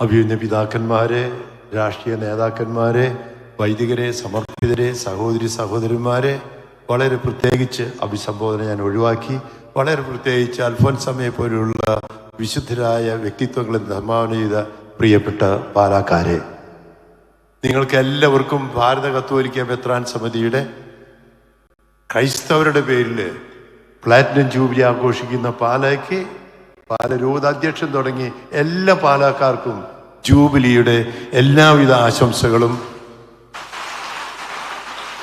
അഭിയുന്ന പിതാക്കന്മാരെ രാഷ്ട്രീയ നേതാക്കന്മാരെ വൈദികരെ സമർപ്പിതരെ സഹോദരി സഹോദരന്മാരെ വളരെ പ്രത്യേകിച്ച് അഭിസംബോധന ഞാൻ ഒഴിവാക്കി. വളരെ പ്രത്യേകിച്ച് അൽഫോൻസമ്മയെ പോലുള്ള വിശുദ്ധരായ വ്യക്തിത്വങ്ങളെ സംഭാവന ചെയ്ത പ്രിയപ്പെട്ട പാലാക്കാരെ. നിങ്ങൾക്ക് എല്ലാവർക്കും ഭാരത കത്തോലിക്ക ബെത്രാൻ സമിതിയുടെ ക്രൈസ്തവരുടെ പേരിൽ പ്ലാറ്റിനം ജൂബിലി ആഘോഷിക്കുന്ന പാലായ്ക്ക് പാല രൂപതാധ്യക്ഷൻ തുടങ്ങി എല്ലാ പാലാക്കാർക്കും ജൂബിലിയുടെ എല്ലാവിധ ആശംസകളും.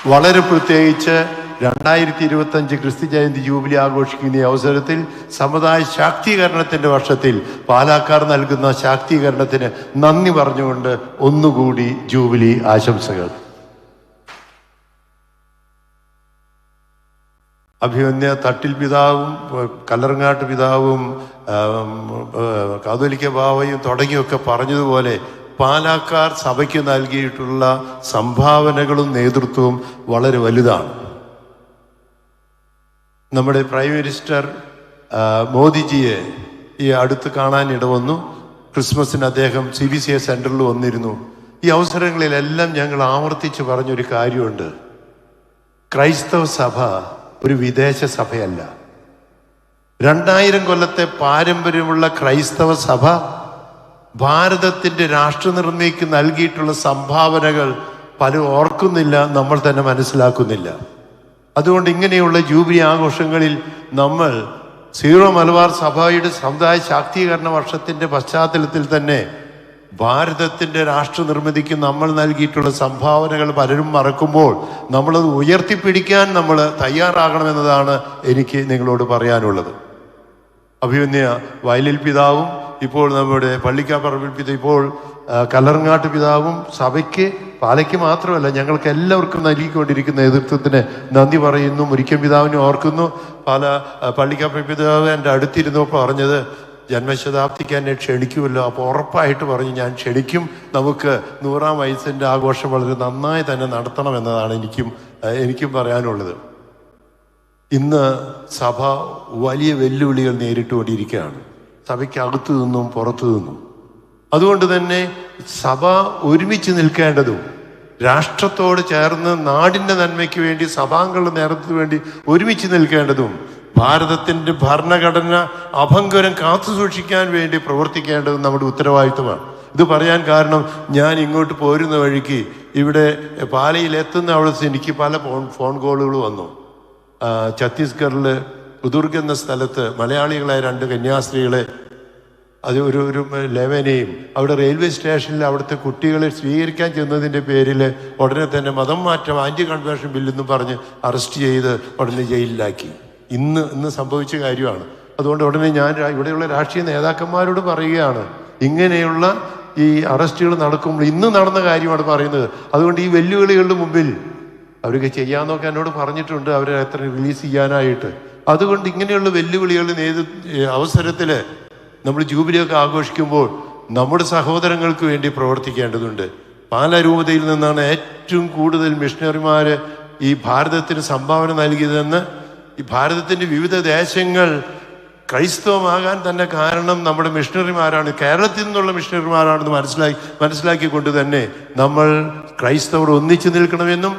വളരെ പ്രത്യേകിച്ച് രണ്ടായിരത്തി ഇരുപത്തഞ്ച് ക്രിസ്തു ജയന്തി ജൂബിലി ആഘോഷിക്കുന്ന അവസരത്തിൽ സമുദായ ശാക്തീകരണത്തിന്റെ വർഷത്തിൽ പാലാക്കാർ നൽകുന്ന ശാക്തീകരണത്തിന് നന്ദി പറഞ്ഞുകൊണ്ട് ഒന്നുകൂടി ജൂബിലി ആശംസകൾ. അഭിമന്യ തട്ടിൽ പിതാവും കല്ലറങ്ങാട്ട് പിതാവും കാതോലിക്ക ബാവയും തുടങ്ങിയൊക്കെ പറഞ്ഞതുപോലെ പാലാക്കാർ സഭയ്ക്ക് നൽകിയിട്ടുള്ള സംഭാവനകളും നേതൃത്വവും വളരെ വലുതാണ്. നമ്മുടെ പ്രൈം മിനിസ്റ്റർ മോദിജിയെ ഈ അടുത്ത് കാണാൻ ഇടവന്നു. ക്രിസ്മസിന് അദ്ദേഹം സി ബി സി എ സെന്ററിൽ വന്നിരുന്നു. ഈ അവസരങ്ങളിലെല്ലാം ഞങ്ങൾ ആവർത്തിച്ച് പറഞ്ഞൊരു കാര്യമുണ്ട്. ക്രൈസ്തവ സഭ ഒരു വിദേശ സഭയല്ല. രണ്ടായിരം കൊല്ലത്തെ പാരമ്പര്യമുള്ള ക്രൈസ്തവ സഭ ഭാരതത്തിന്റെ രാഷ്ട്രനിർമ്മിക്ക് നൽകിയിട്ടുള്ള സംഭാവനകൾ പലരും ഓർക്കുന്നില്ല നമ്മൾ തന്നെ മനസ്സിലാക്കുന്നില്ല. അതുകൊണ്ട് ഇങ്ങനെയുള്ള ജൂബിലി ആഘോഷങ്ങളിൽ നമ്മൾ സീറോ മലബാർ സഭയുടെ സമുദായ ശാക്തീകരണ വർഷത്തിന്റെ പശ്ചാത്തലത്തിൽ തന്നെ ഭാരതത്തിന്റെ രാഷ്ട്രനിർമ്മിതിക്ക് നമ്മൾ നൽകിയിട്ടുള്ള സംഭാവനകൾ പലരും മറക്കുമ്പോൾ നമ്മളത് ഉയർത്തിപ്പിടിക്കാൻ നമ്മൾ തയ്യാറാകണമെന്നതാണ് എനിക്ക് നിങ്ങളോട് പറയാനുള്ളത്. അഭിമന്യ വയലിൽ പിതാവും ഇപ്പോൾ നമ്മുടെ പള്ളിക്കാപ്പറമ്പിൽ പിത ഇപ്പോൾ കലർങ്ങാട്ട് പിതാവും സഭയ്ക്ക് പാലയ്ക്ക് മാത്രമല്ല ഞങ്ങൾക്ക് എല്ലാവർക്കും നൽകിക്കൊണ്ടിരിക്കുന്ന നേതൃത്വത്തിന് നന്ദി പറയുന്നു മുരിക്കൻ പിതാവിനെ ഓർക്കുന്നു. പല ആ, പള്ളിക്കാപ്പറമ്പിൽ പിതാവ് എന്റെ അടുത്തിരുന്നപ്പോൾ പറഞ്ഞത് ജന്മശതാബ്ദിക്ക് എന്നെ ക്ഷണിക്കുമല്ലോ. അപ്പോൾ ഉറപ്പായിട്ട് പറഞ്ഞു ഞാൻ ക്ഷണിക്കും. നമുക്ക് നൂറാം വയസ്സിന്റെ ആഘോഷം വളരെ നന്നായി തന്നെ നടത്തണം എന്നതാണ് എനിക്കും എനിക്കും പറയാനുള്ളത്. ഇന്ന് സഭ വലിയ വെല്ലുവിളികൾ നേരിട്ടുകൊണ്ടിരിക്കുകയാണ് സഭയ്ക്ക് അകത്തു നിന്നും പുറത്തു നിന്നും. അതുകൊണ്ട് തന്നെ സഭ ഒരുമിച്ച് നിൽക്കേണ്ടതും രാഷ്ട്രത്തോട് ചേർന്ന് നാടിന്റെ നന്മയ്ക്ക് വേണ്ടി സഭാംഗങ്ങളുടെ നേതൃത്വത്തിന് വേണ്ടി ഒരുമിച്ച് നിൽക്കേണ്ടതും ഭാരതത്തിന്റെ ഭരണഘടന അഭംഗരം കാത്തു സൂക്ഷിക്കാൻ വേണ്ടി പ്രവർത്തിക്കേണ്ടത് നമ്മുടെ ഉത്തരവാദിത്വമാണ്. ഇത് പറയാൻ കാരണം ഞാൻ ഇങ്ങോട്ട് പോരുന്ന വഴിക്ക് ഇവിടെ പാലയിൽ എത്തുന്ന അവിടെ എനിക്ക് പല ഫോൺ ഫോൺ കോളുകൾ വന്നു. ഛത്തീസ്ഗറിൽ ഉദുർഗ് എന്ന സ്ഥലത്ത് മലയാളികളായ രണ്ട് കന്യാസ്ത്രീകളെ അത് ഒരു ഒരു ലെവനെയും അവിടെ റെയിൽവേ സ്റ്റേഷനിൽ അവിടുത്തെ കുട്ടികളെ സ്വീകരിക്കാൻ ചെന്നതിന്റെ പേരിൽ ഉടനെ തന്നെ മതം മാറ്റം ആന്റി കൺവേർഷൻ ബില്ലെന്നും പറഞ്ഞ് അറസ്റ്റ് ചെയ്ത് ഉടനെ ജയിലിലാക്കി. ഇന്ന് ഇന്ന് സംഭവിച്ച കാര്യമാണ്. അതുകൊണ്ട് ഉടനെ ഞാൻ ഇവിടെയുള്ള രാഷ്ട്രീയ നേതാക്കന്മാരോട് പറയുകയാണ്. ഇങ്ങനെയുള്ള ഈ അറസ്റ്റുകൾ നടക്കുമ്പോൾ ഇന്ന് നടന്ന കാര്യമാണ് പറയുന്നത്. അതുകൊണ്ട് ഈ വെല്ലുവിളികളുടെ മുമ്പിൽ അവരൊക്കെ ചെയ്യാന്നൊക്കെ എന്നോട് പറഞ്ഞിട്ടുണ്ട്. അവരെ എത്ര റിലീസ് ചെയ്യാനായിട്ട്. അതുകൊണ്ട് ഇങ്ങനെയുള്ള വെല്ലുവിളികൾ നേതൃ അവസരത്തിൽ നമ്മൾ ജൂബിലിയൊക്കെ ആഘോഷിക്കുമ്പോൾ നമ്മുടെ സഹോദരങ്ങൾക്ക് വേണ്ടി പ്രവർത്തിക്കേണ്ടതുണ്ട്. പാല രൂപതയിൽ നിന്നാണ് ഏറ്റവും കൂടുതൽ മിഷണറിമാർ ഈ ഭാരതത്തിന് സംഭാവന നൽകിയതെന്ന് ഈ ഭാരതത്തിന്റെ വിവിധ ദേശങ്ങൾ ക്രൈസ്തവമാകാൻ തന്നെ കാരണം നമ്മുടെ മിഷണറിമാരാണ്. കേരളത്തിൽ നിന്നുള്ള മിഷണറിമാരാണെന്ന് മനസ്സിലാക്കി മനസ്സിലാക്കിക്കൊണ്ട് തന്നെ നമ്മൾ ക്രൈസ്തവർ ഒന്നിച്ചു നിൽക്കണമെന്നും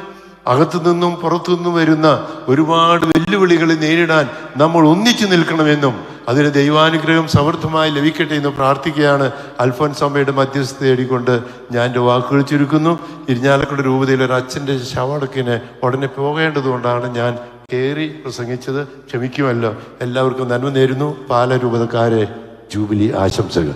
അകത്തു നിന്നും പുറത്തു നിന്നും വരുന്ന ഒരുപാട് വെല്ലുവിളികൾ നേരിടാൻ നമ്മൾ ഒന്നിച്ചു നിൽക്കണമെന്നും അതിന് ദൈവാനുഗ്രഹം സമൃദ്ധമായി ലഭിക്കട്ടെ എന്ന് പ്രാർത്ഥിക്കുകയാണ് അൽഫോൻസ് അമ്മയുടെ മധ്യസ്ഥ തേടിക്കൊണ്ട് ഞാൻ എന്റെ വാക്കുകൾ ചുരുക്കുന്നു. ഇരിഞ്ഞാലക്കുട രൂപതയിൽ ഒരു അച്ഛന്റെ ശവടക്കിന് ഉടനെ പോകേണ്ടതുകൊണ്ടാണ് ഞാൻ കയറി പ്രസംഗിച്ചത് ക്ഷമിക്കുമല്ലോ. എല്ലാവർക്കും നന്മ നേരുന്നു. പാലരൂപതക്കാരെ ജൂബിലി ആശംസകൾ.